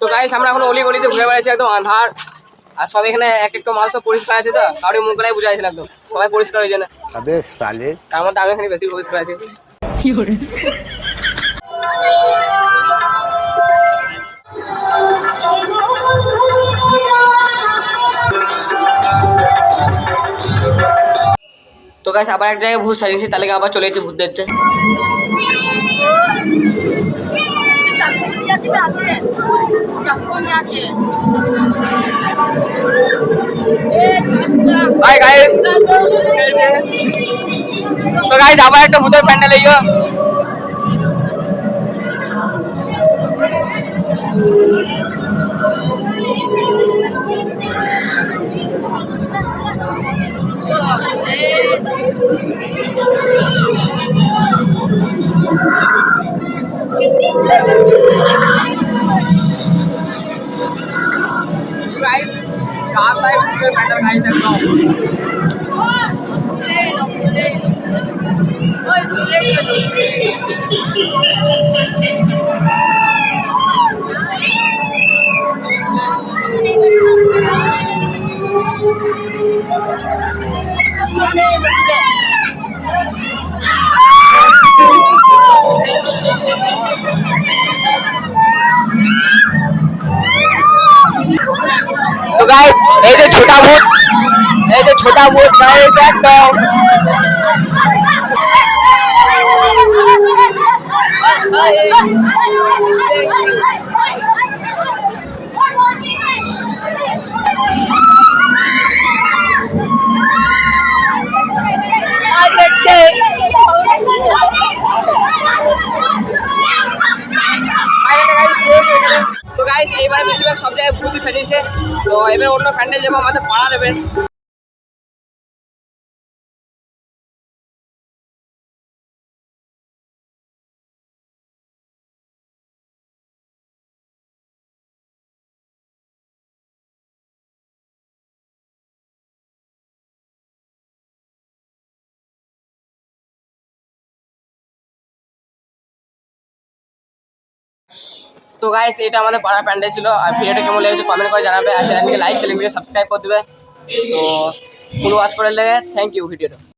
তো গাই আমরা এখন অলি গলিতে ঘুরে বেড়াচ্ছি একদম আন্ধার। আর সব এখানে এক একটা মাল সব পরিষ্কার আছে তো? কারোর মুখ গলায় বুঝা আছে একদম। সবাই পরিষ্কার হয়েছে না। তার মধ্যে আমি এখানে বেশি পরিষ্কার আছে। কি করে? গাইস আবার এক জায়গায় ভূত সাজিয়েছি তাহলে আবার চলে এসেছি ভূত দেখতে। তো গাইস আবার একটা ভূতের প্যান্ডেল এই গাইস চার লাইভ ভূতের গাইস এই যে ছোটা ভূত এই যে ছোটা ভূত গাইস একদম ফাইনালি গাইস শেষ এখানে এইবার বেশিরভাগ সব জায়গায় ভূত সাজিয়েছে তো এবার অন্য প্যান্ডেল যাব আমাদের পাড়া দেবেন তো গাইস এটা আমাদের পাড়া প্যান্ডেল ছিল। আর ভিডিওটা কেমন লেগেছে কমেন্ট করে জানাবে। আর চ্যানেলকে লাইক চ্যানেলটিকে সাবস্ক্রাইব করে দেবে। তো ফুল ওয়াচ করে লেগে। থ্যাংক ইউ ভিডিওটা